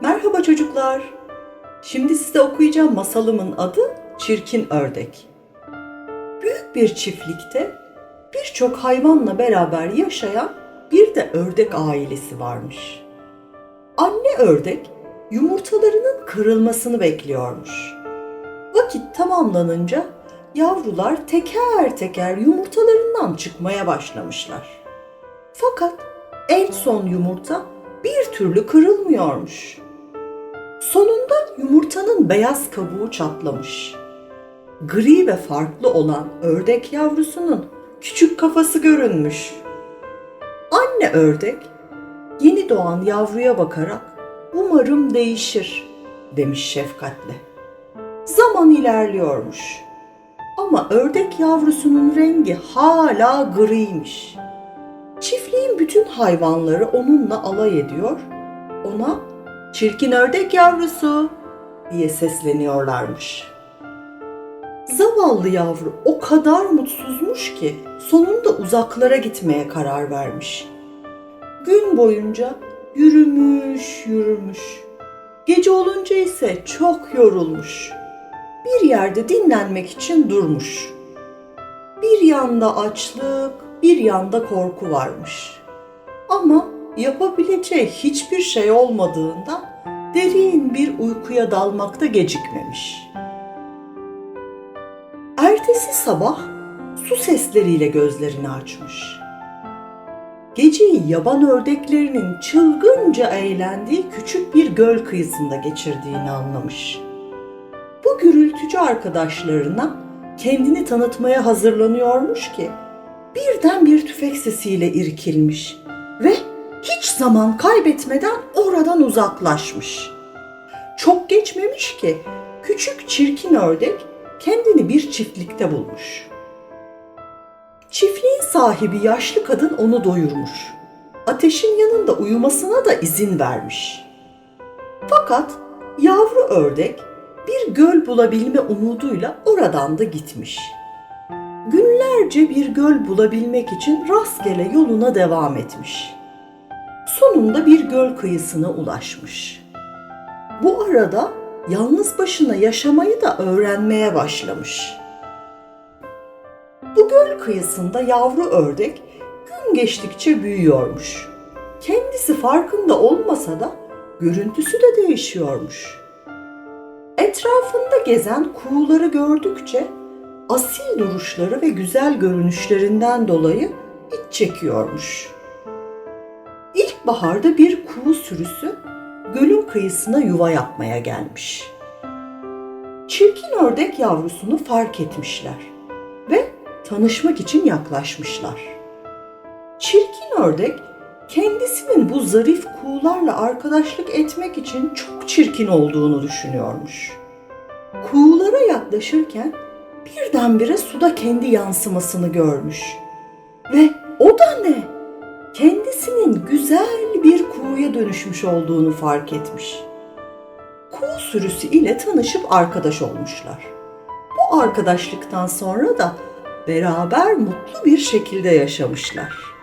Merhaba çocuklar. Şimdi size okuyacağım masalımın adı Çirkin Ördek. Büyük bir çiftlikte birçok hayvanla beraber yaşayan bir de ördek ailesi varmış. Anne ördek yumurtalarının kırılmasını bekliyormuş. Vakit tamamlanınca yavrular teker teker yumurtalarından çıkmaya başlamışlar. Fakat en son yumurta bir türlü kırılmıyormuş. Sonunda yumurtanın beyaz kabuğu çatlamış. Gri ve farklı olan ördek yavrusunun küçük kafası görünmüş. Anne ördek yeni doğan yavruya bakarak umarım değişir demiş şefkatle. Zaman ilerliyormuş. Ama ördek yavrusunun rengi hala griymiş. Çiftliğin bütün hayvanları onunla alay ediyor. Ona çirkin ördek yavrusu diye sesleniyorlarmış. Zavallı yavru o kadar mutsuzmuş ki sonunda uzaklara gitmeye karar vermiş. Gün boyunca yürümüş yürümüş. Gece olunca ise çok yorulmuş. Bir yerde dinlenmek için durmuş. Bir yanda açlık, bir yanda korku varmış. Ama yapabileceği hiçbir şey olmadığından derin bir uykuya dalmakta gecikmemiş. Ertesi sabah su sesleriyle gözlerini açmış. Geceyi yaban ördeklerinin çılgınca eğlendiği küçük bir göl kıyısında geçirdiğini anlamış. Bu gürültücü arkadaşlarına kendini tanıtmaya hazırlanıyormuş ki birden bir tüfek sesiyle irkilmiş hiç zaman kaybetmeden oradan uzaklaşmış. Çok geçmemiş ki küçük çirkin ördek kendini bir çiftlikte bulmuş. Çiftliğin sahibi yaşlı kadın onu doyurmuş. Ateşin yanında uyumasına da izin vermiş. Fakat yavru ördek bir göl bulabilme umuduyla oradan da gitmiş. Günlerce bir göl bulabilmek için rastgele yoluna devam etmiş. Sonunda bir göl kıyısına ulaşmış. Bu arada yalnız başına yaşamayı da öğrenmeye başlamış. Bu göl kıyısında yavru ördek gün geçtikçe büyüyormuş. Kendisi farkında olmasa da görüntüsü de değişiyormuş. Etrafında gezen kuğuları gördükçe asil duruşları ve güzel görünüşlerinden dolayı iç çekiyormuş. İlkbaharda bir kuğu sürüsü gölün kıyısına yuva yapmaya gelmiş. Çirkin ördek yavrusunu fark etmişler ve tanışmak için yaklaşmışlar. Çirkin ördek kendisinin bu zarif kuğularla arkadaşlık etmek için çok çirkin olduğunu düşünüyormuş. Kuğulara yaklaşırken birdenbire suda kendi yansımasını görmüş. Ve o da ne? Kendisinin güzel bir kuğuya dönüşmüş olduğunu fark etmiş. Kuğu sürüsü ile tanışıp arkadaş olmuşlar. Bu arkadaşlıktan sonra da beraber mutlu bir şekilde yaşamışlar.